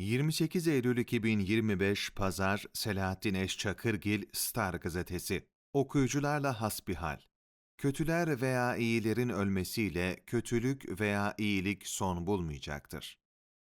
28 Eylül 2025 Pazar Selahattin Eşçakırgil Star Gazetesi Okuyucularla hasbihal Kötüler veya iyilerin ölmesiyle kötülük veya iyilik son bulmayacaktır.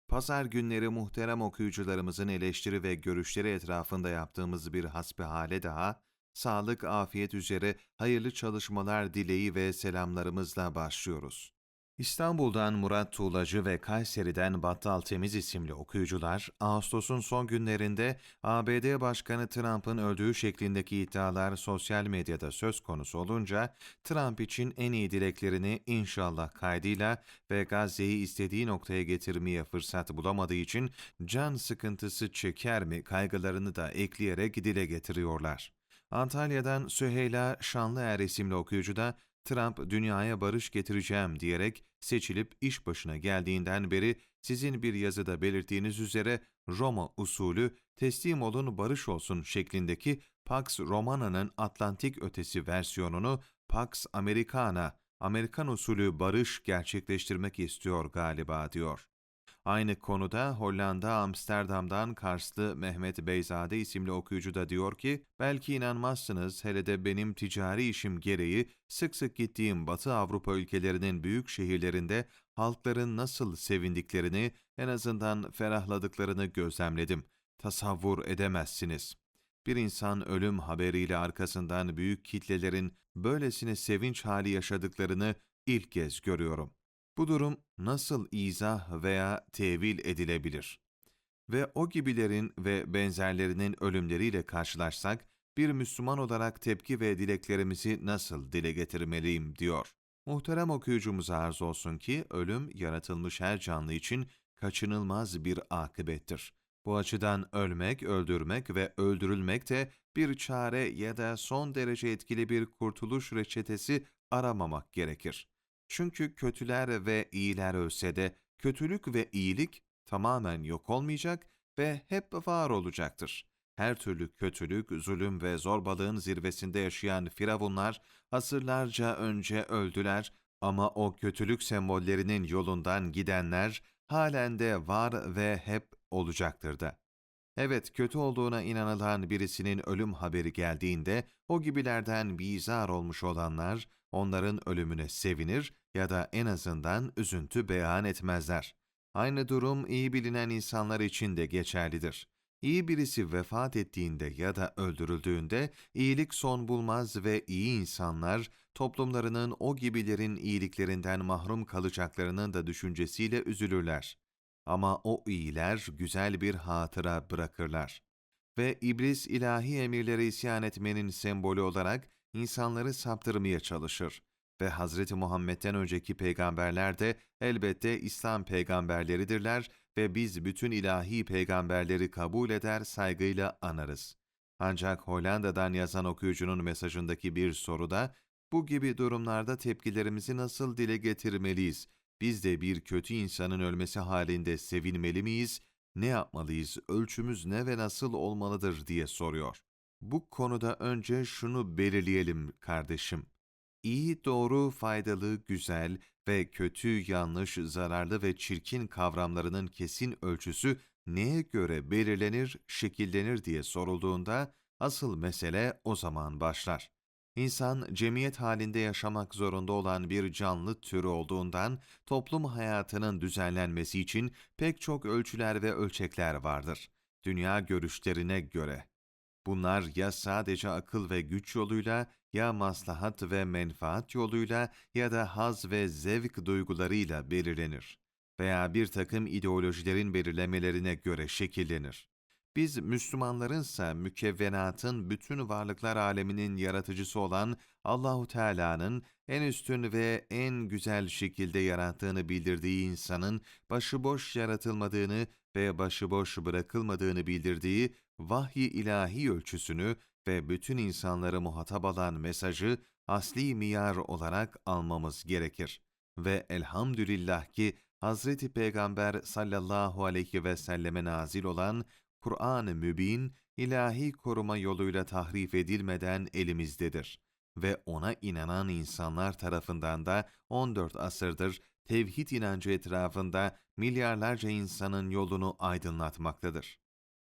Pazar günleri muhterem okuyucularımızın eleştiri ve görüşleri etrafında yaptığımız bir hasbihale daha, sağlık, afiyet üzere hayırlı çalışmalar dileği ve selamlarımızla başlıyoruz. İstanbul'dan Murat Tuğlacı ve Kayseri'den Battal Temiz isimli okuyucular, Ağustos'un son günlerinde ABD Başkanı Trump'ın öldüğü şeklindeki iddialar sosyal medyada söz konusu olunca, Trump için en iyi dileklerini inşallah kaydıyla ve Gazze'yi istediği noktaya getirmeye fırsat bulamadığı için can sıkıntısı çeker mi kaygılarını da ekleyerek dile getiriyorlar. Antalya'dan Süheyla Şanlıer isimli okuyucu da Trump dünyaya barış getireceğim diyerek seçilip iş başına geldiğinden beri sizin bir yazıda belirttiğiniz üzere Roma usulü teslim olun barış olsun şeklindeki Pax Romana'nın Atlantik ötesi versiyonunu Pax Americana, Amerikan usulü barış gerçekleştirmek istiyor galiba diyor. Aynı konuda Hollanda Amsterdam'dan Karslı Mehmet Beyzade isimli okuyucu da diyor ki, belki inanmazsınız hele de benim ticari işim gereği sık sık gittiğim Batı Avrupa ülkelerinin büyük şehirlerinde halkların nasıl sevindiklerini, en azından ferahladıklarını gözlemledim. Tasavvur edemezsiniz. Bir insan ölüm haberiyle arkasından büyük kitlelerin böylesine sevinç hali yaşadıklarını ilk kez görüyorum. Bu durum nasıl izah veya tevil edilebilir? Ve o gibilerin ve benzerlerinin ölümleriyle karşılaşsak, bir Müslüman olarak tepki ve dileklerimizi nasıl dile getirmeliyim diyor. Muhterem okuyucumuza arz olsun ki, ölüm yaratılmış her canlı için kaçınılmaz bir akıbettir. Bu açıdan ölmek, öldürmek ve öldürülmek de bir çare ya da son derece etkili bir kurtuluş reçetesi aramamak gerekir. Çünkü kötüler ve iyiler ölse de kötülük ve iyilik tamamen yok olmayacak ve hep var olacaktır. Her türlü kötülük, zulüm ve zorbalığın zirvesinde yaşayan firavunlar asırlarca önce öldüler ama o kötülük sembollerinin yolundan gidenler halen de var ve hep olacaktır da. Evet, kötü olduğuna inanılan birisinin ölüm haberi geldiğinde o gibilerden bizar olmuş olanlar onların ölümüne sevinir ya da en azından üzüntü beyan etmezler. Aynı durum iyi bilinen insanlar için de geçerlidir. İyi birisi vefat ettiğinde ya da öldürüldüğünde iyilik son bulmaz ve iyi insanlar toplumlarının o gibilerin iyiliklerinden mahrum kalacaklarının da düşüncesiyle üzülürler. Ama o iyiler güzel bir hatıra bırakırlar. Ve iblis ilahi emirlere isyan etmenin sembolü olarak insanları saptırmaya çalışır. Ve Hz. Muhammed'den önceki peygamberler de elbette İslam peygamberleridirler ve biz bütün ilahi peygamberleri kabul eder, saygıyla anarız. Ancak Hollanda'dan yazan okuyucunun mesajındaki bir soruda, bu gibi durumlarda tepkilerimizi nasıl dile getirmeliyiz? Biz de bir kötü insanın ölmesi halinde sevinmeli miyiz? Ne yapmalıyız? Ölçümüz ne ve nasıl olmalıdır diye soruyor. Bu konuda önce şunu belirleyelim kardeşim. İyi, doğru, faydalı, güzel ve kötü, yanlış, zararlı ve çirkin kavramlarının kesin ölçüsü neye göre belirlenir, şekillenir diye sorulduğunda asıl mesele o zaman başlar. İnsan, cemiyet halinde yaşamak zorunda olan bir canlı türü olduğundan, toplum hayatının düzenlenmesi için pek çok ölçüler ve ölçekler vardır. Dünya görüşlerine göre. Bunlar ya sadece akıl ve güç yoluyla, ya maslahat ve menfaat yoluyla ya da haz ve zevk duygularıyla belirlenir veya bir takım ideolojilerin belirlemelerine göre şekillenir. Biz Müslümanlarınsa mükevvenatın bütün varlıklar aleminin yaratıcısı olan Allahu Teala'nın en üstün ve en güzel şekilde yarattığını bildirdiği insanın başıboş yaratılmadığını ve başıboş bırakılmadığını bildirdiği vahyi ilahi ölçüsünü ve bütün insanları muhatap alan mesajı asli miyar olarak almamız gerekir. Ve elhamdülillah ki Hazreti Peygamber sallallahu aleyhi ve selleme nazil olan Kur'an-ı Mübin, ilahi koruma yoluyla tahrif edilmeden elimizdedir ve ona inanan insanlar tarafından da 14 asırdır tevhid inancı etrafında milyarlarca insanın yolunu aydınlatmaktadır.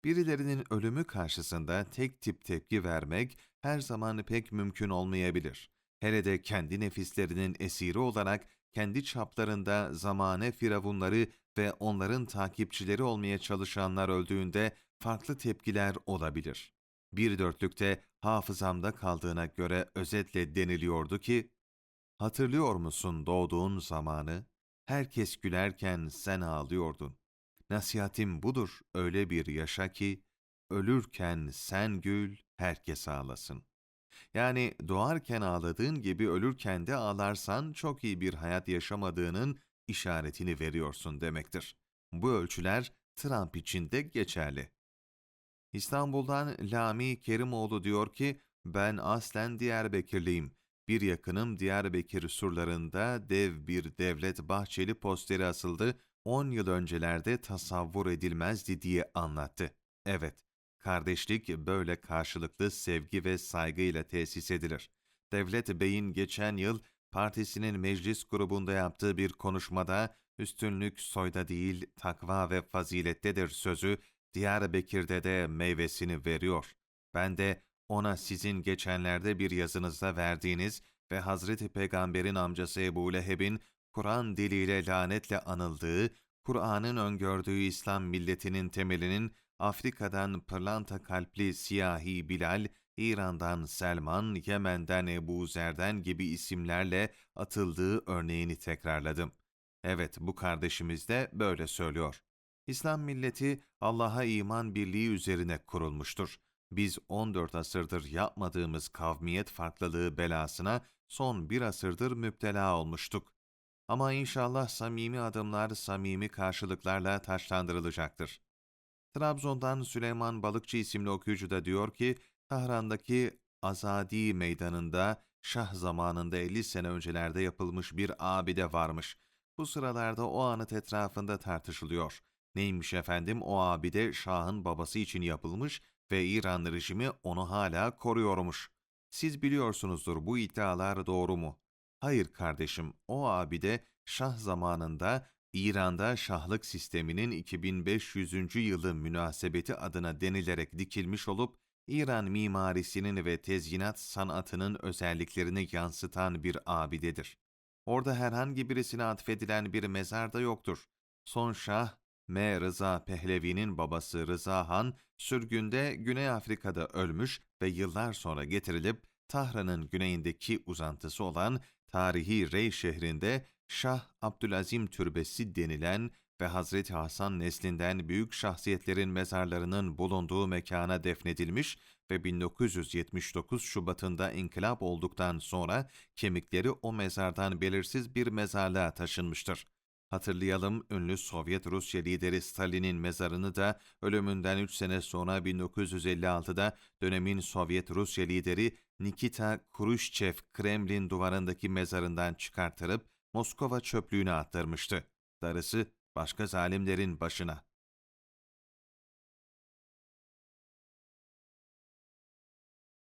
Birilerinin ölümü karşısında tek tip tepki vermek her zaman pek mümkün olmayabilir. Hele de kendi nefislerinin esiri olarak kendi çaplarında zamane firavunları ve onların takipçileri olmaya çalışanlar öldüğünde farklı tepkiler olabilir. Bir dörtlükte hafızamda kaldığına göre özetle deniliyordu ki, Hatırlıyor musun doğduğun zamanı? Herkes gülerken sen ağlıyordun. Nasihatim budur, öyle bir yaşa ki, ölürken sen gül, herkes ağlasın. Yani doğarken ağladığın gibi ölürken de ağlarsan çok iyi bir hayat yaşamadığının işaretini veriyorsun demektir. Bu ölçüler Trump için de geçerli. İstanbul'dan Lami Kerimoğlu diyor ki, ben aslen Diyarbakırlıyım. Bir yakınım Diyarbakır surlarında dev bir devlet bahçeli posteri asıldı, 10 yıl öncelerde tasavvur edilmezdi diye anlattı. Evet, kardeşlik böyle karşılıklı sevgi ve saygıyla tesis edilir. Devlet Bey'in geçen yıl partisinin meclis grubunda yaptığı bir konuşmada üstünlük soyda değil takva ve fazilettedir sözü Diyarbakır'da de meyvesini veriyor. Ben de ona sizin geçenlerde bir yazınızda verdiğiniz ve Hazreti Peygamber'in amcası Ebu Leheb'in Kur'an diliyle lanetle anıldığı, Kur'an'ın öngördüğü İslam milletinin temelinin Afrika'dan pırlanta kalpli siyahi Bilal, İran'dan Selman, Yemen'den Ebu Zer'den gibi isimlerle atıldığı örneğini tekrarladım. Evet, bu kardeşimiz de böyle söylüyor. İslam milleti Allah'a iman birliği üzerine kurulmuştur. Biz 14 asırdır yapmadığımız kavmiyet farklılığı belasına son bir asırdır müptela olmuştuk. Ama inşallah samimi adımlar samimi karşılıklarla taşlandırılacaktır. Trabzon'dan Süleyman Balıkçı isimli okuyucu da diyor ki, Tahran'daki Azadi Meydanı'nda Şah zamanında 50 sene öncelerde yapılmış bir abide varmış. Bu sıralarda o anıt etrafında tartışılıyor. Neymiş efendim o abide Şah'ın babası için yapılmış ve İran rejimi onu hala koruyormuş. Siz biliyorsunuzdur bu iddialar doğru mu? Hayır kardeşim, o abide Şah zamanında İran'da şahlık sisteminin 2500. yılı münasebeti adına denilerek dikilmiş olup İran mimarisinin ve tezyinat sanatının özelliklerini yansıtan bir abidedir. Orada herhangi birisine atfedilen bir mezar da yoktur. Son şah M. Rıza Pehlevi'nin babası Rıza Han, sürgünde Güney Afrika'da ölmüş ve yıllar sonra getirilip Tahran'ın güneyindeki uzantısı olan tarihi Rey şehrinde Şah Abdülazim Türbesi denilen ve Hazreti Hasan neslinden büyük şahsiyetlerin mezarlarının bulunduğu mekana defnedilmiş ve 1979 Şubat'ında inkılap olduktan sonra kemikleri o mezardan belirsiz bir mezarlığa taşınmıştır. Hatırlayalım ünlü Sovyet Rusya lideri Stalin'in mezarını da ölümünden 3 sene sonra 1956'da dönemin Sovyet Rusya lideri Nikita Khrushchev Kremlin duvarındaki mezarından çıkartırıp Moskova çöplüğüne attırmıştı. Darısı başka zalimlerin başına.